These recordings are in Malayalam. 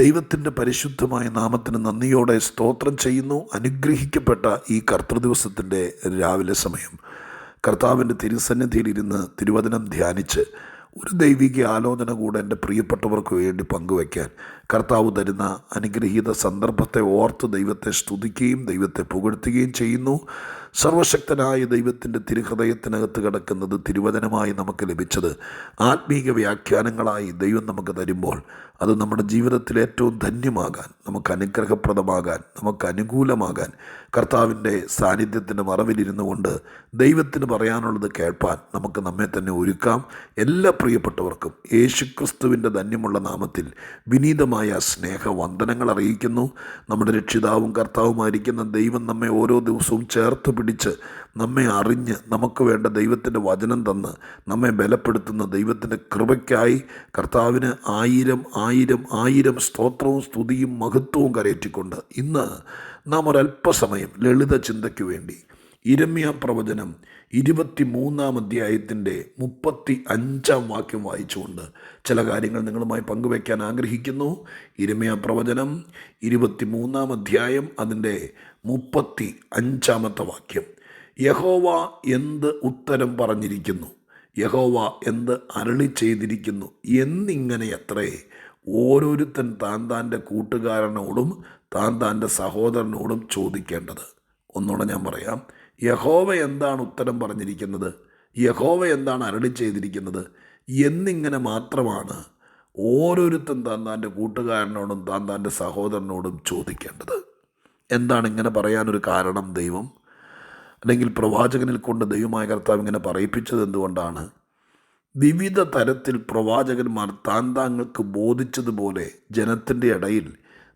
ദൈവത്തിന്റെ പരിശുദ്ധമായ നാമത്തിന് നന്ദിയോടെ സ്തോത്രം ചെയ്യുന്നു. അനുഗ്രഹിക്കപ്പെട്ട ഈ കർത്തൃദിവസത്തിന്റെ രാവിലെ സമയം. കർത്താവിന്റെ തിരുസന്നിധിയിലിരുന്ന് തിരുവചനം ധ്യാനിച്ച് ഒരു ദൈവിക ആലോചന കൂടെ എന്റെ പ്രിയപ്പെട്ടവർക്ക് വേണ്ടി പങ്കുവയ്ക്കാൻ കർത്താവ് തരുന്ന അനുഗ്രഹീത സന്ദർഭത്തെ ഓർത്ത് ദൈവത്തെ സ്തുതിക്കുകയും ദൈവത്തെ പുകഴ്ത്തുകയും ചെയ്യുന്നു. സർവശക്തനായ ദൈവത്തിന്റെ തിരുഹൃദയത്തിനകത്ത് കിടക്കുന്നത് തിരുവചനമായി നമുക്ക് ലഭിച്ചത് ആത്മീക വ്യാഖ്യാനങ്ങളായി ദൈവം നമുക്ക് തരുമ്പോൾ അത് നമ്മുടെ ജീവിതത്തിൽ ഏറ്റവും ധന്യമാകാൻ നമുക്ക് അനുഗ്രഹപ്രദമാകാൻ നമുക്ക് അനുകൂലമാകാൻ കർത്താവിന്റെ സാന്നിധ്യത്തിന്റെ മറവിലിരുന്നു കൊണ്ട് ദൈവത്തിന് പറയാനുള്ളത് കേൾപ്പാൻ നമുക്ക് നമ്മെ തന്നെ ഒരുക്കാം. എല്ലാ പ്രിയപ്പെട്ടവർക്കും യേശുക്രിസ്തുവിന്റെ ധന്യമുള്ള നാമത്തിൽ വിനീതമായ സ്നേഹവന്ദനങ്ങൾ അറിയിക്കുന്നു. നമ്മുടെ രക്ഷിതാവും കർത്താവുമായിരിക്കുന്ന ദൈവം നമ്മെ ഓരോ ദിവസവും ചേർത്ത് പിടിച്ച് നമ്മെ അറിഞ്ഞ് നമുക്ക് വേണ്ട ദൈവത്തിന്റെ വചനം തന്ന് നമ്മെ ബലപ്പെടുത്തുന്ന ദൈവത്തിന്റെ കൃപയ്ക്കായി കർത്താവിന് ആയിരം ആയിരം ആയിരം സ്തോത്രവും സ്തുതിയും മഹത്വവും കരയറ്റിക്കൊണ്ട് ഇന്ന് നാം ഒരല്പസമയം ലളിത ചിന്തയ്ക്ക് വേണ്ടി ഇരമ്യ പ്രവചനം ഇരുപത്തി മൂന്നാം അധ്യായത്തിന്റെ മുപ്പത്തി അഞ്ചാം വാക്യം വായിച്ചുകൊണ്ട് ചില കാര്യങ്ങൾ നിങ്ങളുമായി പങ്കുവയ്ക്കാൻ ആഗ്രഹിക്കുന്നു. ഇരുമയ പ്രവചനം ഇരുപത്തി മൂന്നാം അധ്യായം അതിന്റെ മുപ്പത്തി അഞ്ചാമത്തെ വാക്യം. യഹോവ എന്ത് ഉത്തരം പറഞ്ഞിരിക്കുന്നു? യഹോവ എന്ത് അരളി ചെയ്തിരിക്കുന്നു? എന്നിങ്ങനെ അത്രേ ഓരോരുത്തൻ താൻ താന്റെ കൂട്ടുകാരനോടും താൻ താന്റെ സഹോദരനോടും ചോദിക്കേണ്ടത്. ഒന്നുകൂടെ ഞാൻ പറയാം. യഹോവ എന്താണ് ഉത്തരം പറഞ്ഞിരിക്കുന്നത്? യഹോവ എന്താണ് അരളി ചെയ്തിരിക്കുന്നത്? എന്നിങ്ങനെ മാത്രമാണ് ഓരോരുത്തരും താൻ താന്റെ കൂട്ടുകാരനോടും താൻ താന്റെ സഹോദരനോടും ചോദിക്കേണ്ടത്. എന്താണ് ഇങ്ങനെ പറയാനൊരു കാരണം ദൈവം? അല്ലെങ്കിൽ പ്രവാചകനിൽ കൊണ്ട് ദൈവമായ കർത്താവ് ഇങ്ങനെ പറയിപ്പിച്ചത് എന്തുകൊണ്ടാണ്? വിവിധ തരത്തിൽ പ്രവാചകന്മാർ താൻ താങ്കൾക്ക് ബോധിച്ചതുപോലെ ജനത്തിന്റെ ഇടയിൽ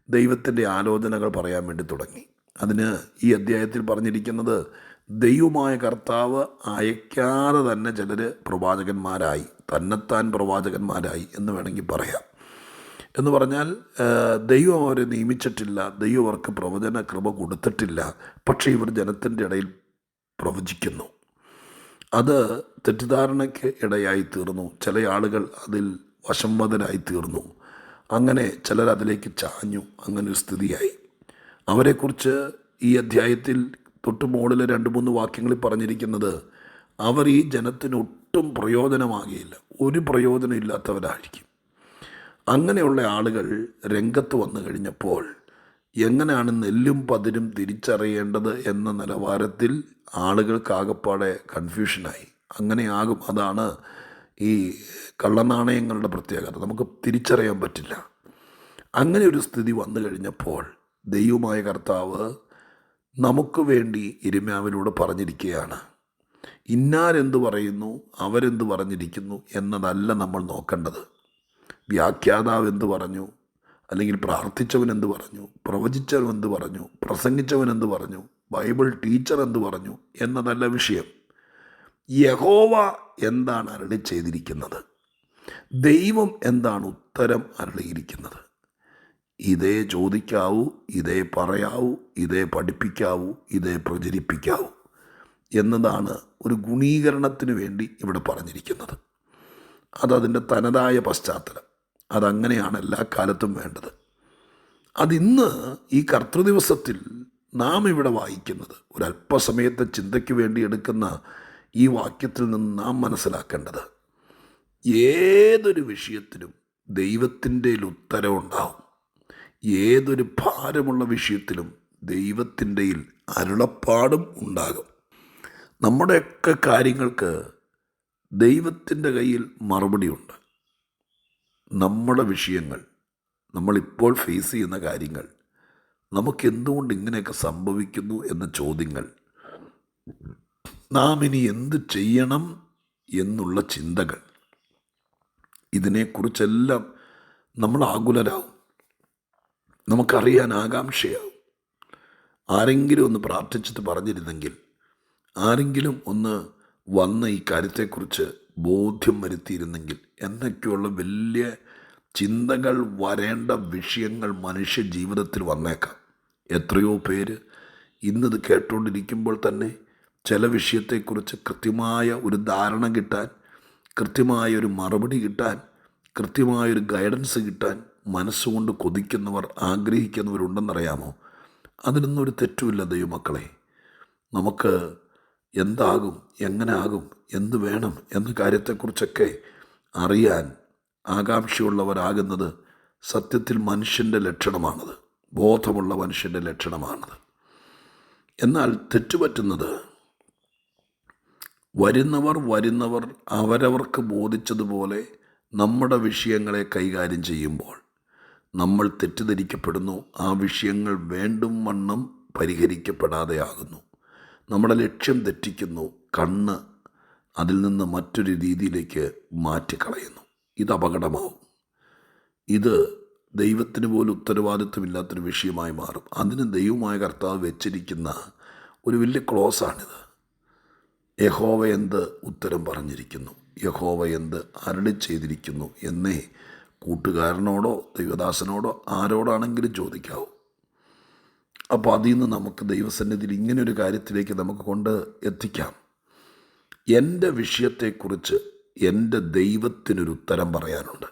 ദൈവത്തിന്റെ ആലോചനകൾ പറയാൻ വേണ്ടി തുടങ്ങി. അതിന് ഈ അധ്യായത്തിൽ പറഞ്ഞിരിക്കുന്നത് ദൈവമായ കർത്താവ് അയക്കാതെ തന്നെ ചിലർ പ്രവാചകന്മാരായി തന്നെത്താൻ പ്രവാചകന്മാരായി എന്ന് വേണമെങ്കിൽ പറയാം. എന്ന് പറഞ്ഞാൽ ദൈവം അവരെ നിയമിച്ചിട്ടില്ല ദൈവം അവർക്ക് പ്രവചന കൃപ കൊടുത്തിട്ടില്ല പക്ഷേ ഇവർ ജനത്തിന്റെ ഇടയിൽ പ്രവചിക്കുന്നു. അത് തെറ്റിദ്ധാരണയ്ക്ക് ഇടയായി തീർന്നു. ചില ആളുകൾ അതിൽ വശംവദനായി തീർന്നു. അങ്ങനെ ചിലർ അതിലേക്ക് ചാഞ്ഞു. അങ്ങനെ ഒരു സ്ഥിതിയായി. അവരെക്കുറിച്ച് ഈ അധ്യായത്തിൽ തൊട്ട് മുകളിൽ രണ്ട് മൂന്ന് വാക്യങ്ങളിൽ പറഞ്ഞിരിക്കുന്നത് അവർ ഈ ജനത്തിന് ഒട്ടും പ്രയോജനമാകുകയില്ല ഒരു പ്രയോജനം ഇല്ലാത്തവരായിരിക്കും. അങ്ങനെയുള്ള ആളുകൾ രംഗത്ത് വന്നു കഴിഞ്ഞപ്പോൾ എങ്ങനെയാണ് നെല്ലും പതിരും തിരിച്ചറിയേണ്ടത് എന്ന നിലവാരത്തിൽ ആളുകൾക്കാകപ്പാടെ കൺഫ്യൂഷനായി. അങ്ങനെയാകും അതാണ് ഈ കള്ളനാണയങ്ങളുടെ പ്രത്യേകത. നമുക്ക് തിരിച്ചറിയാൻ പറ്റില്ല. അങ്ങനെ ഒരു സ്ഥിതി വന്നു കഴിഞ്ഞപ്പോൾ ദൈവമായ കർത്താവ് നമുക്ക് വേണ്ടി ഇരുമ്യാവിനോട് പറഞ്ഞിരിക്കുകയാണ്. ഇന്നാരെന്ത് പറയുന്നു അവരെന്ത് പറഞ്ഞിരിക്കുന്നു എന്നതല്ല നമ്മൾ നോക്കേണ്ടത്. വ്യാഖ്യാതാവ് എന്ത് പറഞ്ഞു അല്ലെങ്കിൽ പ്രാർത്ഥിച്ചവൻ എന്ത് പറഞ്ഞു പ്രവചിച്ചവൻ എന്ത് പറഞ്ഞു പ്രസംഗിച്ചവൻ എന്ത് പറഞ്ഞു ബൈബിൾ ടീച്ചർ എന്ത് പറഞ്ഞു എന്നതല്ല വിഷയം. യഹോവ എന്താണ് അരളി ചെയ്തിരിക്കുന്നത്? ദൈവം എന്താണ് ഉത്തരം അരളിയിരിക്കുന്നത്? ഇതേ ചോദിക്കാവൂ ഇതേ പറയാവൂ ഇതേ പഠിപ്പിക്കാവൂ ഇതേ പ്രചരിപ്പിക്കാവൂ എന്നതാണ് ഒരു ഗുണീകരണത്തിന് വേണ്ടി ഇവിടെ പറഞ്ഞിരിക്കുന്നത്. അതതിന്റെ തനതായ പശ്ചാത്തലം. അതങ്ങനെയാണ് എല്ലാ കാലത്തും വേണ്ടത്. അതിന്ന് ഈ കർത്തൃദിവസത്തിൽ നാം ഇവിടെ വായിക്കുന്നത് ഒരല്പസമയത്തെ ചിന്തയ്ക്ക് വേണ്ടി എടുക്കുന്ന ഈ വാക്യത്തിൽ നിന്ന് നാം മനസ്സിലാക്കേണ്ടത് ഏതൊരു വിഷയത്തിലും ദൈവത്തിന്റെ ഉത്തരവുണ്ടാവും ഏതൊരു ഭാരമുള്ള വിഷയത്തിലും ദൈവത്തിന്റെയിൽ അരുളപ്പാടും ഉണ്ടാകും. നമ്മുടെയൊക്കെ കാര്യങ്ങൾക്ക് ദൈവത്തിന്റെ കയ്യിൽ മറുപടിയുണ്ട്. നമ്മുടെ വിഷയങ്ങൾ നമ്മളിപ്പോൾ ഫേസ് ചെയ്യുന്ന കാര്യങ്ങൾ നമുക്ക് എന്തുകൊണ്ട് ഇങ്ങനെയൊക്കെ സംഭവിക്കുന്നു എന്ന ചോദ്യങ്ങൾ നാം ഇനി എന്ത് ചെയ്യണം എന്നുള്ള ചിന്തകൾ ഇതിനെക്കുറിച്ചെല്ലാം നമ്മൾ ആകുലരാവും. നമുക്കറിയാൻ ആകാംക്ഷയാവും. ആരെങ്കിലും ഒന്ന് പ്രാർത്ഥിച്ചിട്ട് പറഞ്ഞിരുന്നെങ്കിൽ ആരെങ്കിലും ഒന്ന് വന്ന് ഈ കാര്യത്തെക്കുറിച്ച് ബോധ്യം വരുത്തിയിരുന്നെങ്കിൽ എന്നൊക്കെയുള്ള വലിയ ചിന്തകൾ വരേണ്ട വിഷയങ്ങൾ മനുഷ്യ ജീവിതത്തിൽ വന്നേക്കാം. എത്രയോ പേര് ഇന്നത് കേട്ടുകൊണ്ടിരിക്കുമ്പോൾ തന്നെ ചില വിഷയത്തെക്കുറിച്ച് കൃത്യമായ ഒരു ധാരണ കിട്ടാൻ കൃത്യമായ ഒരു മറുപടി കിട്ടാൻ കൃത്യമായൊരു ഗൈഡൻസ് കിട്ടാൻ മനസ്സുകൊണ്ട് കൊതിക്കുന്നവർ ആഗ്രഹിക്കുന്നവരുണ്ടെന്നറിയാമോ? അതിനൊന്നും ഒരു തെറ്റുമില്ല ദൈവമക്കളെ. നമുക്ക് എന്താകും എങ്ങനെ ആകും എന്ത് വേണം എന്ന കാര്യത്തെക്കുറിച്ചൊക്കെ അറിയാൻ ആകാംക്ഷയുള്ളവരാകുന്നത് സത്യത്തിൽ മനുഷ്യന്റെ ലക്ഷണമാണത്. ബോധമുള്ള മനുഷ്യന്റെ ലക്ഷണമാണത്. എന്നാൽ തെറ്റുപറ്റുന്നത് വരുന്നവർ വരുന്നവർ അവരവർക്ക് ബോധിച്ചതുപോലെ നമ്മുടെ വിഷയങ്ങളെ കൈകാര്യം ചെയ്യുമ്പോൾ നമ്മൾ തെറ്റിദ്ധരിക്കപ്പെടുന്നു. ആ വിഷയങ്ങൾ വേണ്ടും വണ്ണം പരിഹരിക്കപ്പെടാതെയാകുന്നു. നമ്മുടെ ലക്ഷ്യം തെറ്റിക്കുന്നു. കണ്ണ് അതിൽ നിന്ന് മറ്റൊരു രീതിയിലേക്ക് മാറ്റിക്കളയുന്നു. ഇത് അപകടമാവും. ഇത് ദൈവത്തിന് പോലും ഉത്തരവാദിത്വമില്ലാത്തൊരു വിഷയമായി മാറും. അതിന് ദൈവമായ കർത്താവ് വെച്ചിരിക്കുന്ന ഒരു വലിയ ക്ലോസാണിത്. യഹോവ എന്ത് ഉത്തരം പറഞ്ഞിരിക്കുന്നു? യഹോവ എന്ത് അരളി ചെയ്തിരിക്കുന്നു എന്നേ കൂട്ടുകാരനോടോ ദൈവദാസനോടോ ആരോടാണെങ്കിലും ചോദിക്കാവൂ. അപ്പോൾ അതിൽ നിന്ന് നമുക്ക് ദൈവസന്നിധിയിൽ ഇങ്ങനൊരു കാര്യത്തിലേക്ക് നമുക്ക് കൊണ്ട് എത്തിക്കാം. എന്റെ വിഷയത്തെക്കുറിച്ച് എന്റെ ദൈവത്തിനൊരു ഉത്തരം പറയാനുണ്ട്.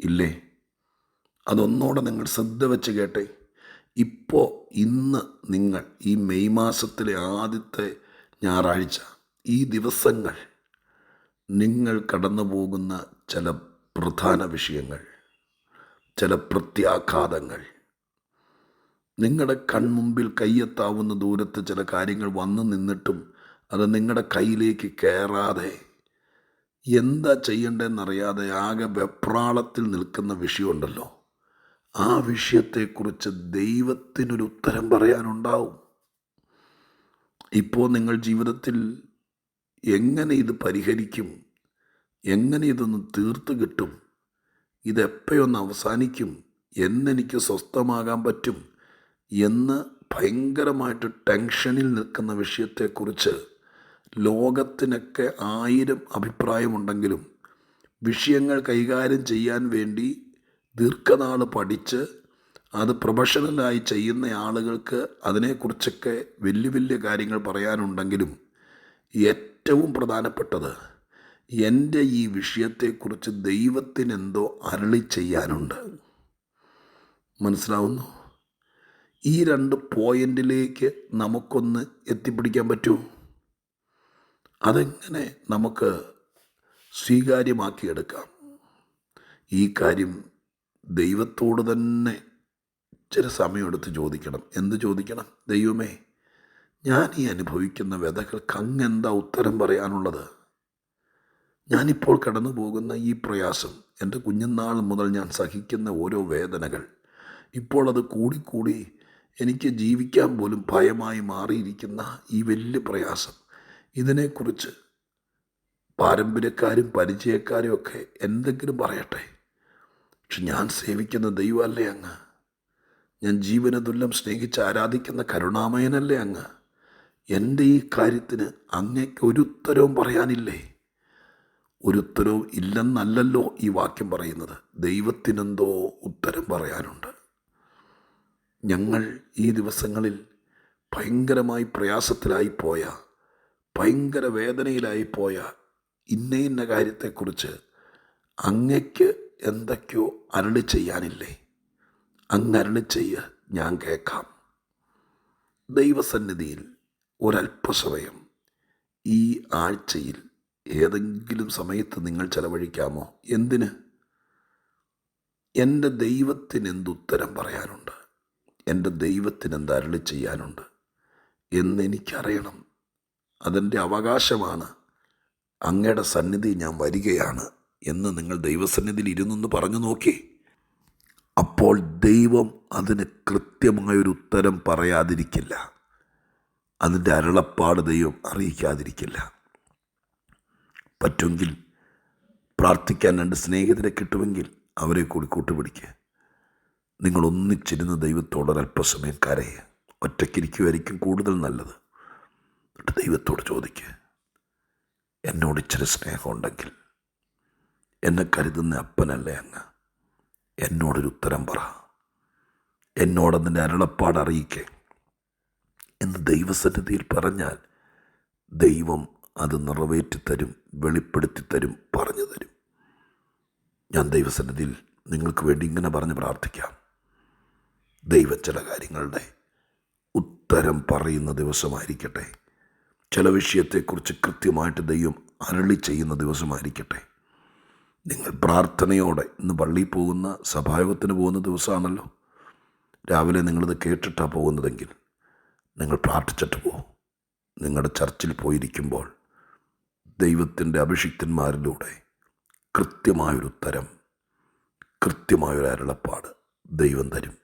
ഇല്ലേ? അതൊന്നോടെ നിങ്ങൾ ശ്രദ്ധ വെച്ച് കേട്ടെ. ഇപ്പോൾ ഇന്ന് നിങ്ങൾ ഈ മെയ് മാസത്തിലെ ആദ്യത്തെ ഞായറാഴ്ച ഈ ദിവസങ്ങൾ നിങ്ങൾ കടന്നു പോകുന്ന ചില പ്രധാന വിഷയങ്ങൾ ചില പ്രത്യാഘാതങ്ങൾ. നിങ്ങളുടെ കൺമുമ്പിൽ കയ്യെത്താവുന്ന ദൂരത്ത് ചില കാര്യങ്ങൾ വന്നു നിന്നിട്ടും അത് നിങ്ങളുടെ കയ്യിലേക്ക് കയറാതെ എന്താ ചെയ്യേണ്ടതെന്നറിയാതെ ആകെ വെപ്രാളത്തിൽ നിൽക്കുന്ന വിഷയമുണ്ടല്ലോ. ആ വിഷയത്തെക്കുറിച്ച് ദൈവത്തിനൊരു ഉത്തരം പറയാനുണ്ടാവും. ഇപ്പോൾ നിങ്ങൾ ജീവിതത്തിൽ എങ്ങനെ ഇത് പരിഹരിക്കും? എങ്ങനെ ഇതൊന്ന് തീർത്ത് കിട്ടും? ഇതെപ്പോഴൊന്ന് അവസാനിക്കും? എന്നെനിക്ക് സ്വസ്ഥമാകാൻ പറ്റും? എന്ന് ഭയങ്കരമായിട്ട് ടെൻഷനിൽ നിൽക്കുന്ന വിഷയത്തെക്കുറിച്ച് ലോകത്തിനൊക്കെ ആയിരം അഭിപ്രായമുണ്ടെങ്കിലും വിഷയങ്ങൾ കൈകാര്യം ചെയ്യാൻ വേണ്ടി ദീർഘനാൾ പഠിച്ച് അത് പ്രൊഫഷണലായി ചെയ്യുന്ന ആളുകൾക്ക് അതിനെക്കുറിച്ചൊക്കെ വലിയ വലിയ കാര്യങ്ങൾ പറയാനുണ്ടെങ്കിലും ഏറ്റവും പ്രധാനപ്പെട്ടത് എന്റെ ഈ വിഷയത്തെക്കുറിച്ച് ദൈവത്തിന് എന്തോ അരളി ചെയ്യാനുണ്ട്. മനസ്സിലാവുന്നു? ഈ രണ്ട് പോയിന്റിലേക്ക് നമുക്കൊന്ന് എത്തിപ്പിടിക്കാൻ പറ്റുമോ അതെങ്ങനെ നമുക്ക് സ്വീകാര്യമാക്കിയെടുക്കാം? ഈ കാര്യം ദൈവത്തോട് തന്നെ ചില സമയമെടുത്ത് ചോദിക്കണം. എന്ത് ചോദിക്കണം? ദൈവമേ ഞാൻ ഈ അനുഭവിക്കുന്ന വ്യതകൾക്ക് അങ്ങെന്താ ഉത്തരം പറയാനുള്ളത്? ഞാനിപ്പോൾ കടന്നു പോകുന്ന ഈ പ്രയാസം എന്റെ കുഞ്ഞുനാൾ മുതൽ ഞാൻ സഹിക്കുന്ന ഓരോ വേദനകൾ ഇപ്പോൾ അത് കൂടിക്കൂടി എനിക്ക് ജീവിക്കാൻ പോലും ഭയമായി മാറിയിരിക്കുന്ന ഈ വലിയ പ്രയാസം. ഇതിനെക്കുറിച്ച് പാരമ്പര്യക്കാരും പരിചയക്കാരും ഒക്കെ എന്തെങ്കിലും പറയട്ടെ? പക്ഷെ ഞാൻ സേവിക്കുന്ന ദൈവമല്ലേ അങ്ങ്? ഞാൻ ജീവനതുല്യം സ്നേഹിച്ച് ആരാധിക്കുന്ന കരുണാമയനല്ലേ അങ്ങ്? എന്റെ ഈ കാര്യത്തിന് അങ്ങയ്ക്ക് ഒരു ഉത്തരവും പറയാനില്ലേ? ഒരു ഉത്തരവും ഇല്ലെന്നല്ലല്ലോ ഈ വാക്യം പറയുന്നത്. ദൈവത്തിനെന്തോ ഉത്തരം പറയാനുണ്ട്. ഞങ്ങൾ ഈ ദിവസങ്ങളിൽ ഭയങ്കരമായി പ്രയാസത്തിലായിപ്പോയ ഭയങ്കര വേദനയിലായിപ്പോയ ഇന്ന ഇന്ന കാര്യത്തെക്കുറിച്ച് അങ്ങയ്ക്ക് എന്തൊക്കെയോ അരളി ചെയ്യാനില്ലേ? അങ്ങ് അരളി ചെയ്യ ഞാൻ കേൾക്കാം. ദൈവസന്നിധിയിൽ ഒരല്പസമയം ഈ ആഴ്ചയിൽ ഏതെങ്കിലും സമയത്ത് നിങ്ങൾ ചെലവഴിക്കാമോ? എന്തിന്? എന്റെ ദൈവത്തിന് എന്തുത്തരം പറയാനുണ്ട്? എന്റെ ദൈവത്തിന് എന്ത് അരളി ചെയ്യാനുണ്ട്? എന്നെനിക്കറിയണം അതെന്റെ അവകാശമാണ്. അങ്ങയുടെ സന്നിധി ഞാൻ വരികയാണ് എന്ന് നിങ്ങൾ ദൈവസന്നിധിയിൽ ഇരുന്നെന്ന് പറഞ്ഞു നോക്കി. അപ്പോൾ ദൈവം അതിന് കൃത്യമായൊരു ഉത്തരം പറയാതിരിക്കില്ല. അതിന്റെ അരുളപ്പാട് ദൈവം അറിയിക്കാതിരിക്കില്ല. പറ്റുമെങ്കിൽ പ്രാർത്ഥിക്കാൻ രണ്ട് സ്നേഹിതരെ കിട്ടുമെങ്കിൽ അവരെ കൂടി കൂട്ടുപിടിക്കുക നിങ്ങൾ ഒന്നിച്ചിരുന്ന് ദൈവത്തോട് ഒരല്പസമയം കരയുക. ഒറ്റയ്ക്കിരിക്കുമായിരിക്കും കൂടുതൽ നല്ലത്. എന്നിട്ട് ദൈവത്തോട് ചോദിക്കുക എന്നോട് ഇച്ചിരി സ്നേഹമുണ്ടെങ്കിൽ. എന്നെ കരുതുന്ന അപ്പനല്ലേ അങ്ങ്. എന്നോടൊരു ഉത്തരം പറ. എന്നോടതിന്റെ അരുളപ്പാട് അറിയിക്കേ. എന്ന് ദൈവസന്നിധിയിൽ പറഞ്ഞാൽ ദൈവം അത് നിറവേറ്റി തരും വെളിപ്പെടുത്തി തരും പറഞ്ഞു തരും. ഞാൻ ദൈവസന്നിധിയിൽ നിങ്ങൾക്ക് വേണ്ടി ഇങ്ങനെ പറഞ്ഞ് പ്രാർത്ഥിക്കാം. ദൈവം ചില കാര്യങ്ങളുടെ ഉത്തരം പറയുന്ന ദിവസമായിരിക്കട്ടെ. ചില വിഷയത്തെക്കുറിച്ച് കൃത്യമായിട്ട് ദൈവം അരളി ചെയ്യുന്ന ദിവസമായിരിക്കട്ടെ. നിങ്ങൾ പ്രാർത്ഥനയോടെ ഇന്ന് പള്ളിയിൽ പോകുന്ന സഭായോഗത്തിന് പോകുന്ന ദിവസമാണല്ലോ. രാവിലെ നിങ്ങളിത് കേട്ടിട്ടാണ് പോകുന്നതെങ്കിൽ നിങ്ങൾ പ്രാർത്ഥിച്ചിട്ട് പോകും നിങ്ങളുടെ ചർച്ചിൽ പോയിരിക്കുമ്പോൾ ദൈവത്തിന്റെ അഭിഷിക്തന്മാരിലൂടെ കൃത്യമായൊരു ഉത്തരം കൃത്യമായൊരു അരുളപ്പാട് ദൈവം തരും.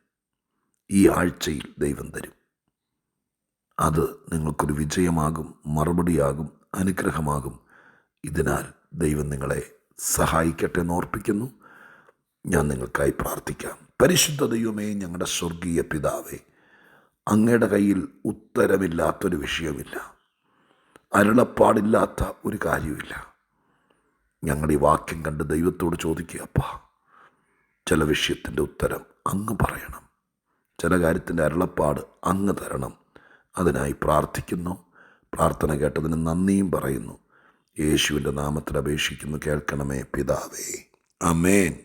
ഈ ആഴ്ചയിൽ ദൈവം തരും. അത് നിങ്ങൾക്കൊരു വിജയമാകും മറുപടിയാകും അനുഗ്രഹമാകും. ഇതിനാൽ ദൈവം നിങ്ങളെ സഹായിക്കട്ടെ എന്ന് ഓർപ്പിക്കുന്നു. ഞാൻ നിങ്ങൾക്കായി പ്രാർത്ഥിക്കാം. പരിശുദ്ധ ദൈവമേ ഞങ്ങളുടെ സ്വർഗീയ പിതാവേ അങ്ങയുടെ കയ്യിൽ ഉത്തരമില്ലാത്തൊരു വിഷയമില്ല അരുളപ്പാടില്ലാത്ത ഒരു കാര്യമില്ല ഞങ്ങൾ ഈ വാക്യം കണ്ട് ദൈവത്തോട് ചോദിക്കുക അപ്പാ ചില വിഷയത്തിന്റെ ഉത്തരം അങ്ങ് പറയണം. ചില കാര്യത്തിന്റെ അരുളപ്പാട് അങ്ങ് തരണം. അതിനായി പ്രാർത്ഥിക്കുന്നു. പ്രാർത്ഥന കേട്ടതിന് നന്ദിയും പറയുന്നു. യേശുവിന്റെ നാമത്തിൽ അപേക്ഷിക്കുന്നു. കേൾക്കണമേ പിതാവേ. അമേൻ